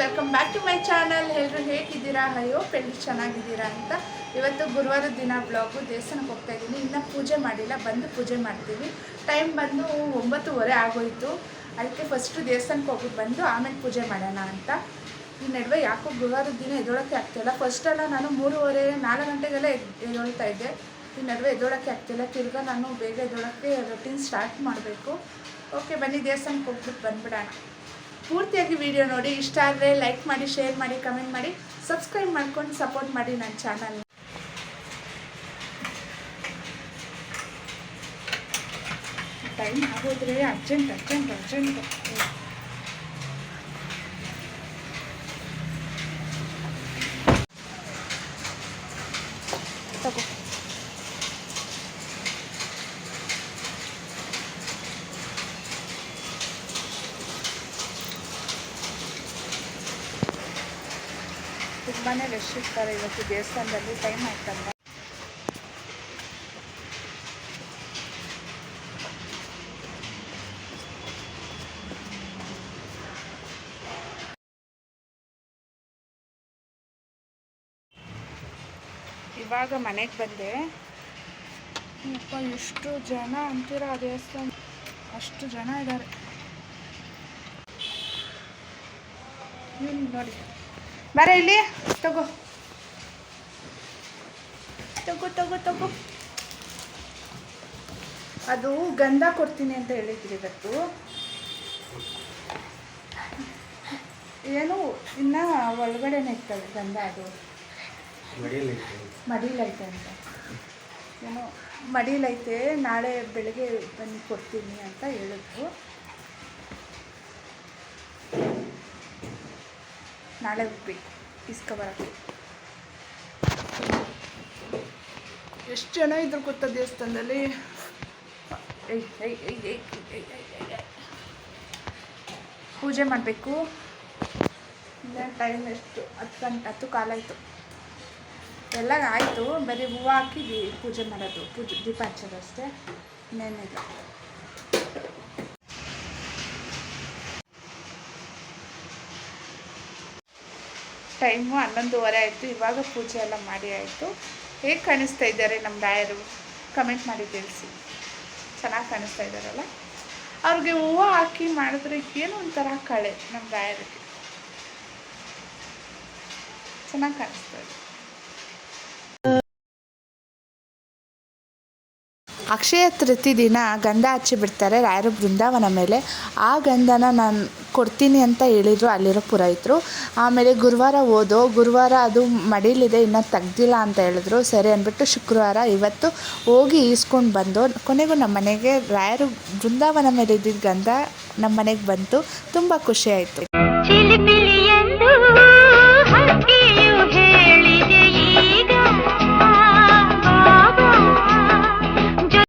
Welcome back to my channel ಎಲ್ಲರೂ ಹೇಗಿದ್ದೀರಾ? ಅಯ್ಯೋ ಪೆಂಡಿ ಚೆನ್ನಾಗಿದ್ದೀರಾ ಅಂತ. ಇವತ್ತು ಗುರುವಾರ ದಿನ ಬ್ಲಾಗು ದೇವಸ್ಥಾನಕ್ಕೆ ಹೋಗ್ತಾ ಇದ್ದೀನಿ. ಇನ್ನೂ ಪೂಜೆ ಮಾಡಿಲ್ಲ, ಬಂದು ಪೂಜೆ ಮಾಡ್ತೀವಿ. ಟೈಮ್ ಬಂದು ಒಂಬತ್ತುವರೆ ಆಗೋಯಿತು. ಅದಕ್ಕೆ ಫಸ್ಟು ದೇವಸ್ಥಾನಕ್ಕೆ ಹೋಗಿ ಬಂದು ಆಮೇಲೆ ಪೂಜೆ ಮಾಡೋಣ ಅಂತ. ಈ ನಡುವೆ ಯಾಕೋ ಗುರುವಾರ ದಿನ ಎದೊಳಕ್ಕೆ ಆಗ್ತಿಲ್ಲ ಫಸ್ಟೆಲ್ಲ ನಾನು ಮೂರುವರೆ, ನಾಲ್ಕು ಗಂಟೆಗೆಲ್ಲ ಎದೊಳ್ತಾ ಇದ್ದೆ. ಈ ನಡುವೆ ಎದೊಳಕ್ಕೆ ಆಗ್ತಿಲ್ಲ ತಿರ್ಗಾ ನಾನು ಬೇಗ ಎದೊಳಕ್ಕೆ ರೊಟೀನ್ ಸ್ಟಾರ್ಟ್ ಮಾಡಬೇಕು. ಓಕೆ ಬನ್ನಿ ದೇವಸ್ಥಾನಕ್ಕೆ ಹೋಗ್ಬಿಟ್ಟು ಬಂದ್ಬಿಡೋಣ. ಪೂರ್ತಿಯಾಗಿ ವಿಡಿಯೋ ನೋಡಿ, ಇಷ್ಟ ಆದರೆ ಲೈಕ್ ಮಾಡಿ ಶೇರ್ ಮಾಡಿ ಕಮೆಂಟ್ ಮಾಡಿ ಸಬ್ಸ್ಕ್ರೈಬ್ ಮಾಡ್ಕೊಂಡು ಸಪೋರ್ಟ್ ಮಾಡಿ ನನ್ನ ಚಾನಲ್ ಟೈಮ್ ಆಗೋದ್ರೆ ಅರ್ಜೆಂಟ್ ಅರ್ಜೆಂಟ್ ಅರ್ಜೆಂಟ್ ತಗೋ. ತುಂಬಾ ರಶ್ ಇರ್ತಾರೆ ಇವತ್ತು ದೇವಸ್ಥಾನದಲ್ಲಿ ಟೈಮ್ ಆಯ್ತಲ್ಲ ಇವಾಗ ಮನೆಗೆ ಬಂದೆ. ಅಪ್ಪ ಎಷ್ಟು ಜನ ಅಂತೀರ ಆ ದೇವಸ್ಥಾನ? ಅಷ್ಟು ಜನ ಇದ್ದಾರೆ. ನೋಡಿ. ಬರ ಇಲ್ಲಿ, ತಗೋ. ತಗೋ ತಗೋ ತಗೋ. ಅದು ಗಂಧ ಕೊಡ್ತೀನಿ ಅಂತ ಹೇಳಿದ್ರಿ ಇವತ್ತು. ಏನು, ಇನ್ನ ಒಳಗಡೆನೆ ಇರ್ತದೆ ಗಂಧ ಅದು. ಮಡಿಲೈತೆ ಅಂತ. ಏನೋ, ಮಡಿಲೈತೆ, ನಾಳೆ ಬೆಳಗ್ಗೆ ಬಂದು ಕೊಡ್ತೀನಿ ಅಂತ ಹೇಳಿದ್ರು. ನಾಳೆ ಹೋಗ್ಬೇಕು ಇಸ್ಕೊಬರಕ್ಕೆ. ಎಷ್ಟು ಜನ ಇದ್ರು ಗೊತ್ತಾ ದೇವಸ್ಥಾನದಲ್ಲಿ. ಪೂಜೆ ಮಾಡಬೇಕು. ಟೈಮ್ ಎಷ್ಟು? ಹತ್ತು ಗಂಟೆ ಹತ್ತು ಕಾಲ ಆಯಿತು. ಎಲ್ಲ ಆಯಿತು ಬರೀ ಹೂವು ಹಾಕಿ ಪೂಜೆ ಮಾಡೋದು ಪೂಜೆ ದೀಪ ಹಚ್ಚೋದು ಅಷ್ಟೇ. ಇನ್ನೇನಿಲ್ಲ. ಟೈಮು ಹನ್ನೊಂದುವರೆ ಆಯಿತು, ಇವಾಗ ಪೂಜೆ ಎಲ್ಲ ಮಾಡಿ ಆಯಿತು. ಹೇಗೆ ಕಾಣಿಸ್ತಾ ಇದ್ದಾರೆ ನಮ್ಮ ರಾಯರು? ಕಮೆಂಟ್ ಮಾಡಿ ತಿಳಿಸಿ. ಚೆನ್ನಾಗಿ ಕಾಣಿಸ್ತಾ ಇದ್ದಾರಲ್ಲ? ಅವ್ರಿಗೆ ಹೂವು ಹಾಕಿ ಮಾಡಿದ್ರೆ ಏನೋ ಒಂಥರ ಕಳೆ ನಮ್ಮ ರಾಯರಿಗೆ. ಚೆನ್ನಾಗಿ ಕಾಣಿಸ್ತಾ ಇದೆ. ಅಕ್ಷಯ ತೃತಿ ದಿನ ಗಂಧ ಹಚ್ಚಿಬಿಡ್ತಾರೆ ರಾಯರು ಬೃಂದಾವನ ಮೇಲೆ. ಆ ಗಂಧನ ನಾನು ಕೊಡ್ತೀನಿ ಅಂತ ಹೇಳಿದರು, ಅಲ್ಲಿರೋ ಪುರೋಹಿತರು. ಆಮೇಲೆ ಗುರುವಾರ ಓದೋ, ಗುರುವಾರ ಅದು ಮಡೀಲಿದೆ, ಇನ್ನೂ ತೆಗ್ದಿಲ್ಲ ಅಂತ ಹೇಳಿದ್ರು. ಸರಿ ಅಂದ್ಬಿಟ್ಟು ಶುಕ್ರವಾರ ಇವತ್ತು ಹೋಗಿ ಈಸ್ಕೊಂಡು ಬಂದು, ಕೊನೆಗೂ ನಮ್ಮ ಮನೆಗೆ ರಾಯರು ಬೃಂದಾವನ ಮೇಲೆ ಇದ್ದಿದ್ದ ಗಂಧ ನಮ್ಮ ಮನೆಗೆ ಬಂತು. ತುಂಬ ಖುಷಿ ಆಯಿತು.